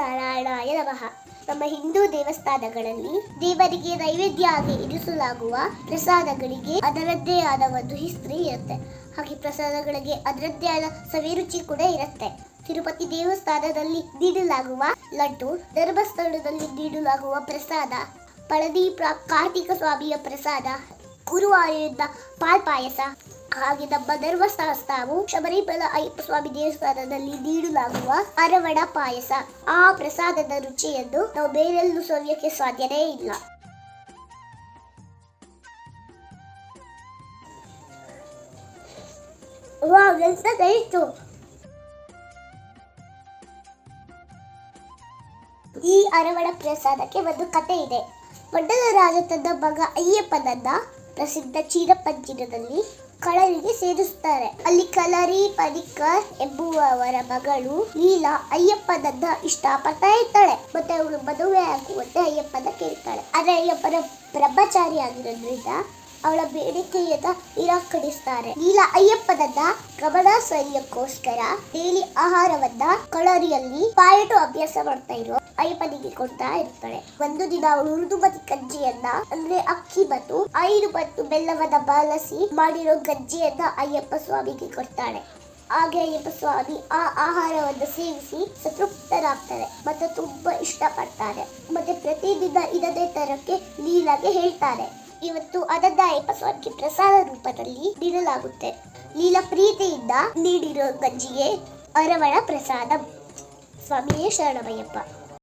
ನಾರಾಯಣಾಯ ನಮಃ. ನಮ್ಮ ಹಿಂದೂ ದೇವಸ್ಥಾನಗಳಲ್ಲಿ ದೇವರಿಗೆ ನೈವೇದ್ಯ ಆಗಿ ಇರಿಸಲಾಗುವ ಪ್ರಸಾದಗಳಿಗೆ ಅದರದ್ದೇ ಆದ ಒಂದು ಹಿಸ್ತ್ರಿ ಇರುತ್ತೆ. ಹಾಗೆ ಪ್ರಸಾದಗಳಿಗೆ ಅದರದ್ದೇ ಆದ ಸವಿರುಚಿ ಕೂಡ ಇರುತ್ತೆ. ತಿರುಪತಿ ದೇವಸ್ಥಾನದಲ್ಲಿ ನೀಡಲಾಗುವ ಲಡ್ಡು, ಧರ್ಮಸ್ಥಳದಲ್ಲಿ ನೀಡಲಾಗುವ ಪ್ರಸಾದ ಪಳದಿ ಪ್ರಾ, ಕಾರ್ತಿಕ ಸ್ವಾಮಿಯ ಪ್ರಸಾದ ಗುರುವಾರದಿಂದ ಪಾಲ್ ಪಾಯಸ ಹಾಗೆ ನಮ್ಮ ಧರ್ಮಸ್ಥಾನವು ಶಬರಿಮಲ ಅಯ್ಯಪ್ಪ ಸ್ವಾಮಿ ದೇವಸ್ಥಾನದಲ್ಲಿ ನೀಡಲಾಗುವ ಅರವಣ ಪಾಯಸ. ಆ ಪ್ರಸಾದದ ರುಚಿಯನ್ನು ನಾವು ಬೇರೆಲ್ಲೂ ಸವಿಯಕ್ಕೆ ಸಾಧ್ಯನೇ ಇಲ್ಲ. ಈ ಅರವಣ ಪ್ರಸಾದಕ್ಕೆ ಒಂದು ಕತೆ ಇದೆ. ಮಂಡಲ ರಾಜ ತನ್ನ ಮಗ ಅಯ್ಯಪ್ಪನನ್ನ ಪ್ರಸಿದ್ಧ ಚೀರಪಂಜಿರದಲ್ಲಿ ಕಳರಿಗೆ ಸೇರಿಸುತ್ತಾರೆ. ಅಲ್ಲಿ ಕಲರಿ ಪರಿಕರ್ ಎಂಬುವವರ ಮಗಳು ಲೀಲಾ ಅಯ್ಯಪ್ಪನನ್ನ ಇಷ್ಟಪಡ್ತಾ ಇರ್ತಾಳೆ. ಮತ್ತೆ ಅವಳು ಮದುವೆ ಆಗುವಂತೆ ಅಯ್ಯಪ್ಪನ ಕೇಳ್ತಾಳೆ. ಆದ್ರೆ ಅಯ್ಯಪ್ಪನ ಬ್ರಹ್ಮಚಾರಿ ಆಗಿರೋದ್ರಿಂದ ಅವಳ ಬೇಡಿಕೆಯನ್ನ ನಿರಾಕರಿಸ್ತಾರೆ. ಲೀಲಾ ಅಯ್ಯಪ್ಪನನ್ನ ಗಮನ ಸೆಳೆಯಕ್ಕೋಸ್ಕರ ಡೈಲಿ ಆಹಾರವನ್ನ ಕಳರಿಯಲ್ಲಿ ಪಾಯಟು ಅಭ್ಯಾಸ ಮಾಡ್ತಾ ಇರೋ ಅಯ್ಯಪ್ಪನಿಗೆ ಕೊಡ್ತಾ ಇರ್ತಾಳೆ. ಒಂದು ದಿನ ಅವಳು ಹುರಿದುಮತಿ ಗಂಜಿಯನ್ನ, ಅಂದ್ರೆ ಅಕ್ಕಿ ಬತ್ತು ಐದು ಬತ್ತು ಬೆಲ್ಲವನ್ನ ಬಳಸಿ ಮಾಡಿರೋ ಗಂಜಿಯನ್ನ ಅಯ್ಯಪ್ಪ ಸ್ವಾಮಿಗೆ ಕೊಡ್ತಾಳೆ. ಹಾಗೆ ಅಯ್ಯಪ್ಪ ಸ್ವಾಮಿ ಆ ಆಹಾರವನ್ನು ಸೇವಿಸಿ ಸತೃಪ್ತರಾಗ್ತಾರೆ ಮತ್ತೆ ತುಂಬಾ ಇಷ್ಟಪಡ್ತಾರೆ. ಮತ್ತೆ ಪ್ರತಿದಿನ ಇದನ್ನೇ ತರಕ್ಕೆ ಲೀಲಾಗೆ ಹೇಳ್ತಾರೆ. ಇವತ್ತು ಅದನ್ನ ಅಯ್ಯಪ್ಪ ಸ್ವಾಮಿಗೆ ಪ್ರಸಾದ ರೂಪದಲ್ಲಿ ನೀಡಲಾಗುತ್ತೆ. ಲೀಲಾ ಪ್ರೀತಿಯಿಂದ ನೀಡಿರೋ ಗಂಜಿಗೆ ಅರವಣ ಪ್ರಸಾದ. ಸ್ವಾಮಿಯೇ ಶರಣಮಯ್ಯಪ್ಪ.